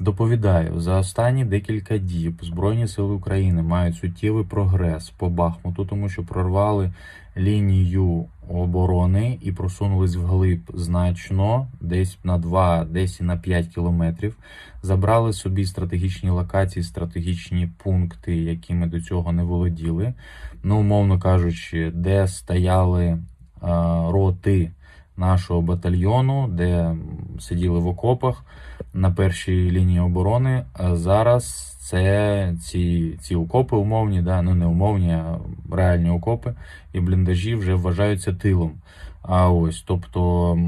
Доповідаю, за останні декілька діб Збройні Сили України мають суттєвий прогрес по Бахмуту, тому що прорвали лінію оборони і просунулись вглиб значно, десь на 2, десь і на 5 кілометрів. Забрали собі стратегічні локації, стратегічні пункти, якими до цього не володіли. Ну, умовно кажучи, де стояли е, роти нашого батальйону, де сиділи в окопах на першій лінії оборони. Зараз це ці, ці окопи умовні, да, ну не умовні, а реальні окопи і бліндажі вже вважаються тилом. А ось, тобто,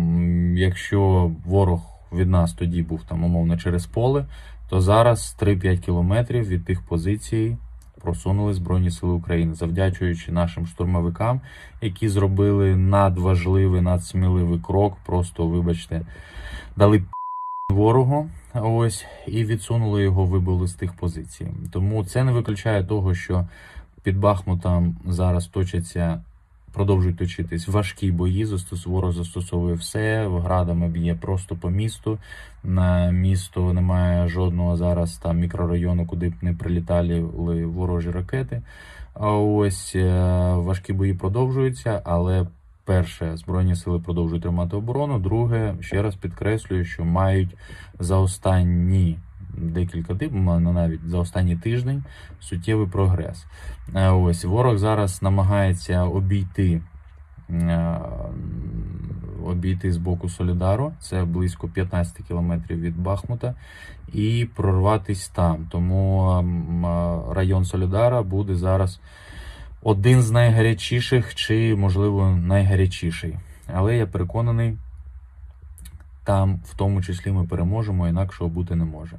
якщо ворог від нас тоді був там умовно через поле, то зараз 3-5 кілометрів від тих позицій просунули Збройні Сили України, завдячуючи нашим штурмовикам, які зробили надважливий, надсміливий крок. Просто, вибачте, дали ворогу. Ось і відсунули його, вибили з тих позицій. Тому це не виключає того, що під Бахмутом зараз точаться, продовжують точитись важкі бої. Ворог застосовує все, градами б'є просто по місту. На місто немає жодного зараз там мікрорайону, куди б не прилітали ворожі ракети. А ось е, важкі бої продовжуються, але перше, збройні сили продовжують тримати оборону. Друге, ще раз підкреслюю, що мають за останні декілька діб, ну, навіть за останній тиждень суттєвий прогрес. Е, Ось ворог зараз намагається обійти. е, Обійти з боку Солідару, це близько 15 кілометрів від Бахмута, і прорватись там. Тому е, район Солідара буде зараз один з найгарячіших, чи, можливо, найгарячіший. Але я переконаний, там в тому числі ми переможемо, інакшого бути не може.